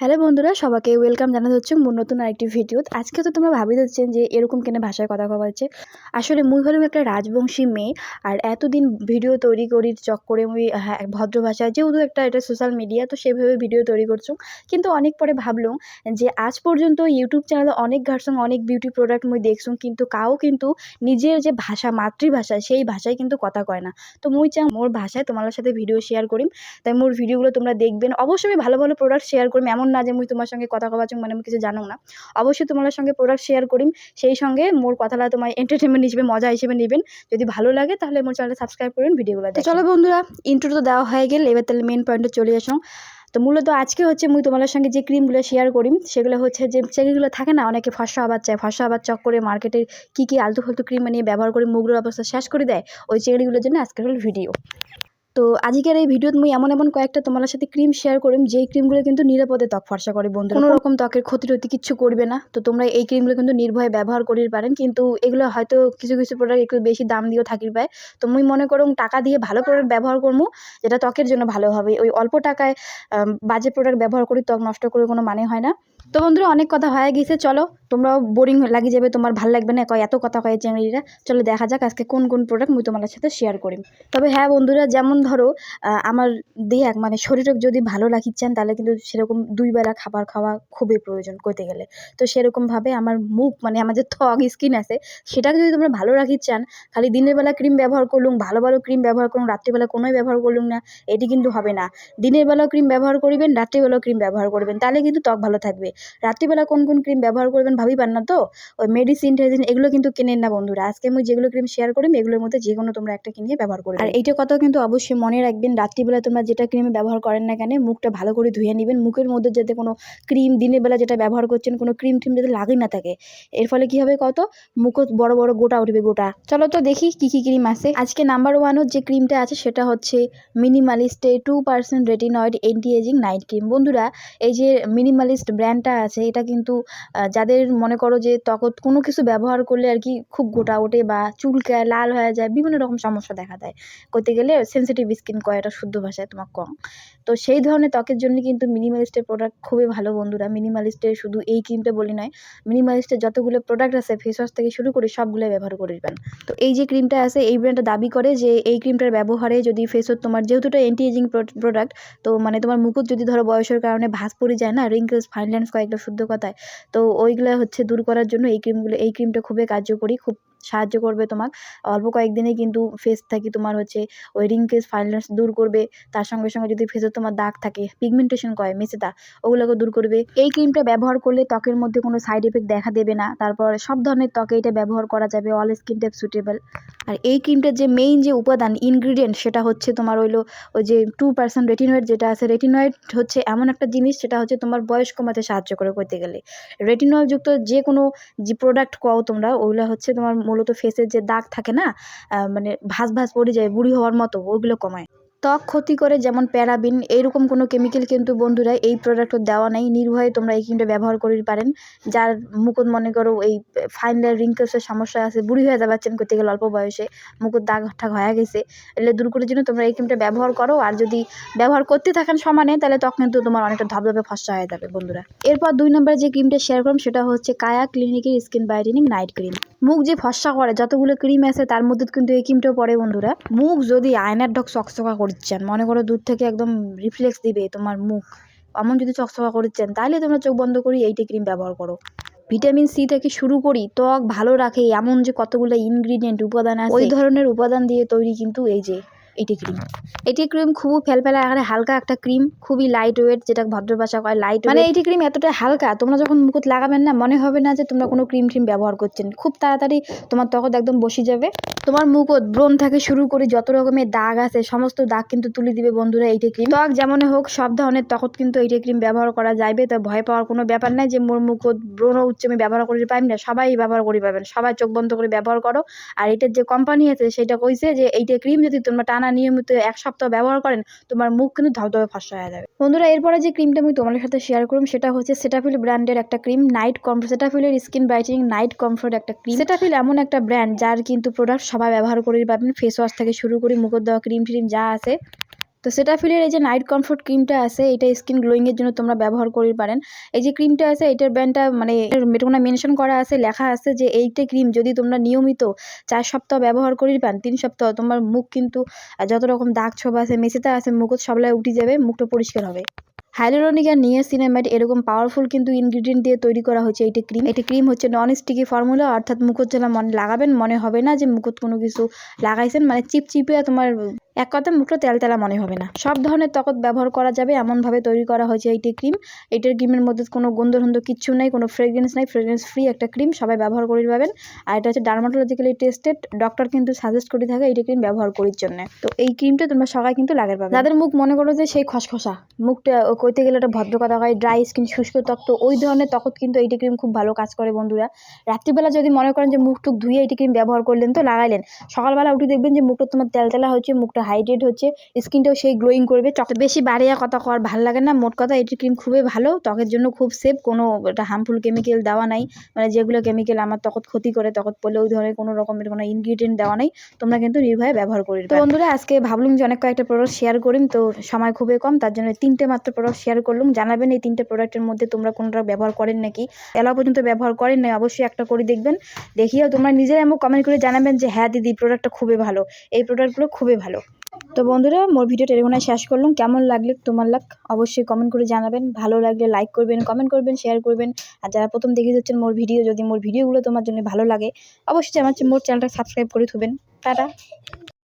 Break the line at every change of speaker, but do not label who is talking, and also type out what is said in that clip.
Hello বন্ধুরা, সবাইকে welcome জানাতে হচ্ছে মোর নতুন আরেকটি ভিডিও আজকে তো তোমরা ভাবি দিচ্ছেন যে এরকম কেন ভাষায় কথা কওয়া হচ্ছে। আসলে মুই হলাম একটা রাজবংশী মেয়ে, আর এতদিন ভিডিও তৈরি করি চক্করে মুই হ্যাঁ ভদ্র ভাষায়, যেহেতু একটা এটা সোশ্যাল মিডিয়া তো সেভাবে ভিডিও তৈরি করছ। কিন্তু অনেক পরে ভাবলাম যে আজ পর্যন্ত ইউটিউব চ্যানেলে অনেক ঘাটছং অনেক বিউটি প্রোডাক্ট মুই দেখছুম কিন্তু কাও কিন্তু নিজের যে ভাষা, মাতৃভাষা, সেই ভাষায় কিন্তু কথা কয় না। তো মুই চাই মোর ভাষায় তোমার সাথে ভিডিও শেয়ার করিম। তাই মোর ভিডিওগুলো তোমরা দেখবেন। অবশ্যই ভালো ভালো প্রোডাক্ট শেয়ার করিম, এমন না যে মুই তোমার সঙ্গে কথা কবাচং মানে আমি কিছু জানো না। অবশ্যই তোমার সঙ্গে প্রোডাক্ট শেয়ার করিম সেই সঙ্গে মোর কথাটা তোমার এন্টারটেনমেন্ট হিসেবে মজা হিসেবে নেবেন। যদি ভালো লাগে তাহলে মোর চ্যানেলটা সাবস্ক্রাইব করবেন ভিডিওগুলো তো চলো বন্ধুরা ইন্ট্রো তো দেওয়া হয়ে গেল এবার তাহলে মেন পয়েন্টে চলে আসো তো মূলত আজকে হচ্ছে মুই তোমার সঙ্গে যে ক্রিমগুলো শেয়ার করিম সেগুলো হচ্ছে যে যেগুলো থাকে না অনেকে ফসা আবার চায় ফসা আবার চক করে মার্কেটের কী কী আলতু ফালতু ক্রিম বানিয়ে ব্যবহার করে মুখগুলোর অবস্থা শেষ করে দেয় ওই চেংড়িগুলোর জন্য আজকের হল ভিডিও তো আজকের এই ভিডিওত মুই এমন এমন কয়েকটা তোমার সাথে ক্রিম শেয়ার করিম যেই ক্রিমগুলো কিন্তু নিরাপদে ত্বক ফর্সা করে বন্ধু কোনো রকম ত্বকের ক্ষতি টতি কিচ্ছু করবে না। তো তোমরা এই ক্রিমগুলো কিন্তু নির্ভয়ে ব্যবহার করিতে পারেন। কিন্তু এগুলো হয়তো কিছু কিছু প্রোডাক্ট একটু বেশি দাম দিয়েও থাকির পায়। তো মুই মনে করুম টাকা দিয়ে ভালো প্রোডাক্ট ব্যবহার করব যেটা ত্বকের জন্য ভালো হবে। ওই অল্প টাকায় বাজে প্রোডাক্ট ব্যবহার করি ত্বক নষ্ট করে কোনো মানে হয় না। তো বন্ধুরা, অনেক কথা হয়ে গেছে, চলো। তোমরাও বোরিং লাগি যাবে, তোমার ভালো লাগবে না এত কথা কয় চেংড়িরা চলো, দেখা যাক আজকে কোন কোন প্রোডাক্ট মুই তোমার সাথে শেয়ার করি তবে হ্যাঁ বন্ধুরা, যেমন ধরো আমার দেহ মানে শরীরক যদি ভালো রাখি চান, তাহলে কিন্তু সেরকম দুই বেলা খাবার খাওয়া খুবই প্রয়োজন করতে গেলে। তো সেরকমভাবে আমার মুখ মানে আমার যে ত্বক স্কিন আছে, সেটাকে যদি তোমরা ভালো রাখি চান, খালি দিনের বেলা ক্রিম ব্যবহার করলুম, ভালো ভালো ক্রিম ব্যবহার করুন রাত্রিবেলা কোনোই ব্যবহার করলুম না, এটি কিন্তু হবে না। দিনের বেলাও ক্রিম ব্যবহার করবেন রাত্রিবেলাও ক্রিম ব্যবহার করবেন, তাহলে কিন্তু ত্বক ভালো থাকবে। রাত্রিবেলা কোন কোন ক্রিম ব্যবহার করবেন ভাবি পান না তো? ওই মেডিসিন টেডিসিন এগুলো কিন্তু কেনেন না বন্ধুরা। আজকে আমি যেগুলো ক্রিম শেয়ার করি এগুলোর মধ্যে যে কোনো তোমরা একটা কিনে ব্যবহার করবে আর এইটা কথা কিন্তু অবশ্যই মনে রাখবেন রাত্রিবেলা তোমরা যেটা ক্রিম ব্যবহার করেন না কেন মুখটা ভালো করে ধুয়ে নেবেন। মুখের মধ্যে যাতে কোনো ক্রিম দিনের বেলা যেটা ব্যবহার করছেন কোনো ক্রিম ট্রিম যাতে লাগে না থাকে। এর ফলে কি হবে কত? মুখও বড় বড় গোটা উঠবে গোটা। চলো তো দেখি কি কি ক্রিম আছে। আজকে নাম্বার ওয়ানের যে ক্রিমটা আছে সেটা হচ্ছে মিনিমালিস্টে two percent retinoid anti ageing night cream বন্ধুরা এই যে মিনিমালিস্ট ব্র্যান্ডটা আছে, এটা কিন্তু যাদের মনে করো যে তখন কোনো কিছু ব্যবহার করলে আর কি খুব গোটা ওঠে বা চুলকায় লাল হয়ে যায়, বিভিন্ন রকম সমস্যা দেখা দেয়। করতে গেলে সেন্সিটিভ স্কিন কয়, এটা শুদ্ধ ভাষায় তোমার কম। তো সেই ধরনের ত্বকের জন্য কিন্তু মিনিমালিস্টের প্রোডাক্ট খুবই ভালো বন্ধুরা। মিনিমালিস্টের শুধু এই ক্রিমটা বলি নয় মিনিমালিস্টের যতগুলো প্রোডাক্ট আছে ফেস ওয়াশ থেকে শুরু করে সবগুলো ব্যবহার করবেন তো এই যে ক্রিমটা আছে, এই ব্র্যান্ডটা দাবি করে যে এই ক্রিমটার ব্যবহারে যদি ফেস তোমার যেহেতু এটা অ্যান্টি এজিং প্রোডাক্ট তো মানে তোমার মুকুট যদি ধরো বয়সের কারণে ভাঁজ পড়ে যায় না রিঙ্কেলস ফাইন লাইন্স কয়েকটা শুদ্ধ কথায়। তো ওইগুলো হচ্ছে দূর করার জন্য এই ক্রিমগুলো এই ক্রিমটা খুবই কার্যকরী, খুব সাহায্য করবে তোমার অল্প কয়েকদিনে কিন্তু ফেস থাকি তোমার হচ্ছে ওই রিঙ্কেলস ফাইনলেন্স দূর করবে। তার সঙ্গে সঙ্গে যদি ফেসে তোমার দাগ থাকে পিগমেন্টেশন কয়, মেসেদা, ওগুলোকে দূর করবে। এই ক্রিমটা ব্যবহার করলে ত্বকের মধ্যে কোনো সাইড এফেক্ট দেখা দেবে না। তারপর সব ধরনের ত্বকে এটা ব্যবহার করা যাবে অল স্কিন টাইপ সুটেবল আর এই ক্রিমটার যে মেইন যে উপাদান ইনগ্রিডিয়েন্ট সেটা হচ্ছে তোমার হইল ওই যে টু পার্সেন্ট রেটিনয়েড যেটা আছে রেটিনয়েড হচ্ছে এমন একটা জিনিস সেটা হচ্ছে তোমার বয়স কমাতে সাহায্য করে করতে গেলে। রেটিনল যুক্ত যে কোনো যে প্রোডাক্ট কও তোমরা, ওগুলো হচ্ছে তোমার মূলত ফেসের যে দাগ থাকে না মানে ভাস ভাঁজ পড়ে যায়, বুড়ি হওয়ার মতো, ওইগুলো কমায়। ত্বক ক্ষতি করে যেমন প্যারাবিন এইরকম কোনো কেমিক্যাল কিন্তু বন্ধুরা এই প্রোডাক্টত দেওয়া নেই। নির্ভয়ে তোমরা এই ক্রিমটা ব্যবহার করতে পারেন। যার মুকুট মনে করো এই ফাইন রিঙ্কেলসের সমস্যা আছে, বুড়ি হয়ে যাচ্ছেন করতে গেলে অল্প বয়সে মুকুট দাগ ঠাক হয়ে গেছে। এলে দূর করার জন্য তোমরা এই ক্রিমটা ব্যবহার করো। আর যদি ব্যবহার করতে থাকেন সমানে, তাহলে ত্বক কিন্তু তোমার অনেকটা ধবধবে ফসা হয়ে যাবে বন্ধুরা। এরপর দুই নম্বরে যে ক্রিমটা শেয়ার করলাম, সেটা হচ্ছে কায়া ক্লিনিকের স্কিন ব্রাইটেনিং নাইট ক্রিম মুখ যে ফসা করে, যতগুলো ক্রিম আছে, তার মধ্যে কিন্তু এই ক্রিমটাও পড়ে বন্ধুরা। মুখ যদি আয়নার ঢক চকচকা করছেন, মনে করো দূর থেকে একদম রিফ্লেক্স দিবে তোমার মুখ এমন যদি চকচকা করছেন, তাহলে তোমরা চোখ বন্ধ করি এইটা ক্রিম ব্যবহার করো। ভিটামিন সি থেকে শুরু করি, ত্বক ভালো রাখে, এমন যে কতগুলো ইনগ্রিডিয়েন্ট উপাদান আছে, ওই ধরনের উপাদান দিয়ে তৈরি কিন্তু এই যে এটি ক্রিম এটি ক্রিম খুব ফেলফেলা আকারে হালকা একটা ক্রিম খুবই লাইট ওয়েট যেটা ভদ্র ভাষা কয় লাইট মানে এটি ক্রিম এতটা হালকা তোমরা যখন মুকুট লাগাবেন না মনে হবে না যে তোমরা কোনো ক্রিম ট্রিম ব্যবহার করছেন। খুব তাড়াতাড়ি তোমার ত্বক একদম বসে যাবে। তোমার মুকুট ব্রণ থেকে শুরু করে যত রকমের দাগ আছে, সমস্ত দাগ কিন্তু তুলে দিবে বন্ধুরা এইটা ক্রিম ত্বক যেমন হোক, সব ধরনের ত্বক কিন্তু এইটা ক্রিম ব্যবহার করা যাইবে, তো ভয় পাওয়ার কোনো ব্যাপার নাই যে মোর মুখত ব্রণ উচ্চ আমি ব্যবহার করতে পারি না, সবাই ব্যবহার করে পাবেন, সবাই চোখ বন্ধ করে ব্যবহার করো। আর এটার যে কোম্পানি আছে সেটা কইছে যে এইটা ক্রিম যদি তোমরা টানা নিয়মিত এক সপ্তাহ ব্যবহার করেন, তোমার মুখ কিন্তু ধবধবে ফসা হয়ে যাবে। বন্ধুরা, এরপরে যে ক্রিমটা আমি তোমাদের সাথে শেয়ার করুম, সেটা হচ্ছে সেটাফিল ব্র্যান্ডের একটা ক্রিম নাইট কমফোর্ট সেটাফিলের স্কিন ব্রাইটেনিং নাইট কমফোর্ট একটা ক্রিম সেটাফিল এমন একটা ব্র্যান্ড যার কিন্তু প্রোডাক্ট সবাই ব্যবহার করে পাবেন ফেস ওয়াশ থেকে শুরু করে মুখের দেওয়া ক্রিম ট্রিম যা আছে। তো সেটা ফিলের এই যে নাইট কমফোর্ট ক্রিমটা আছে, এটা স্কিন গ্লোয়িংয়ের জন্য তোমরা ব্যবহার করতে পারেন। এই যে ক্রিমটা আছে, এটার ব্র্যান্ডটা মানে মেটুনা মেনশন করা আছে, লেখা আছে যে এইটা ক্রিম যদি তোমরা নিয়মিত চার সপ্তাহ ব্যবহার করি পান তিন সপ্তাহ, তোমার মুখ কিন্তু যত রকম দাগ ছোপ আছে, মেসেতা আছে, মুখত সবলাই উঠে যাবে, মুখটা পরিষ্কার হবে। হাইলোরনিক আর নিয়াসিনামাইড এরকম পাওয়ারফুল কিন্তু ইনগ্রিডিয়েন্ট দিয়ে তৈরি করা হয়েছে এইটি ক্রিম এটি ক্রিম হচ্ছে নন স্টিকি ফর্মুলা অর্থাৎ মুখত যেন মনে লাগাবেন, মনে হবে না যে মুখোত কোনো কিছু লাগাইছেন মানে চিপচিপে তোমার এক কথা মুখটা তেল তেলা মনে হবে না। সব ধরনের ত্বকত ব্যবহার করা যাবে, এমনভাবে তৈরি করা হয়েছে এইটি ক্রিম এটার ক্রিমের মধ্যে কোনো গন্ধ টন্ধ কিচ্ছু নাই, কোনো ফ্রেগ্রেন্স নাই ফ্রেগ্রেন্স ফ্রি একটা ক্রিম সবাই ব্যবহার করে পাবেন। আর এটা হচ্ছে ডার্মাটোলজিক্যালি টেস্টেড ডক্টর কিন্তু সাজেস্ট করে থাকে এইটি ক্রিম ব্যবহার করার জন্য। তো এই ক্রিমটা তোমরা সবাই কিন্তু লাগাতে পাবে। যাদের মুখ মনে করো যে সেই খসখসা, মুখটা কইতে গেলে একটা ভদ্র কথা হয় ড্রাই স্কিন শুষ্ক ত্বক তো ওই ধরনের ত্বকত কিন্তু এইটি ক্রিম খুব ভালো কাজ করে বন্ধুরা। রাত্রিবেলা যদি মনে করেন যে মুখ টুক ধুয়ে এইটি ক্রিম ব্যবহার করলেন তো লাগাইলেন। সকালবেলা উঠে দেখবেন যে মুখটা তোমার তেলতেলা হচ্ছে মুখটা হাইড্রেট হচ্ছে স্কিনটাও সেই গ্লোয়িং করবে। চক বেশি বাড়িয়া কথা কর ভালো লাগে না মোট কথা এইটি ক্রিম খুবই ভালো ত্বকের জন্য খুব সেফ কোনো এটা হার্মফুল কেমিক্যাল দেওয়া নাই মানে যেগুলো কেমিক্যাল আমার ত্বকত ক্ষতি করে ত্বকত পড়লে ওই ধরনের কোনো রকমের কোনো ইনগ্রিডিয়েন্ট দেওয়া নাই তোমরা কিন্তু নির্ভয়ে ব্যবহার করি তো বন্ধুরা আজকে ভাবলুম যে অনেক কয়েকটা প্রোডাক্ট শেয়ার করিম তো সময় খুবই কম তার জন্য তিনটে মাত্র প্রোডাক্ট শেয়ার করলাম। জানাবেন এই তিনটে প্রোডাক্টের মধ্যে তোমরা কোনটা ব্যবহার করেন নাকি। এলা পর্যন্ত ব্যবহার করেন নাই, অবশ্যই একটা করে দেখবেন। দেখিয়েও তোমরা নিজেরা এমন কমেন্ট করে জানাবেন যে হ্যাঁ দিদি প্রোডাক্টটা খুবই ভালো। এই প্রোডাক্টগুলো খুবই ভালো। তো বন্ধুরা, মোর ভিডিওটা এখানে শেষ করলাম। কেমন লাগলে তোমার লাগ, অবশ্যই কমেন্ট করে জানাবেন। ভালো লাগলে লাইক করবেন কমেন্ট করবেন শেয়ার করবেন। আর যারা প্রথম দেখে যাচ্ছেন মোর ভিডিও, যদি মোর ভিডিওগুলো তোমার জন্য ভালো লাগে, অবশ্যই আমার মোর চ্যানেলটা সাবস্ক্রাইব করে থবেন। টাটা।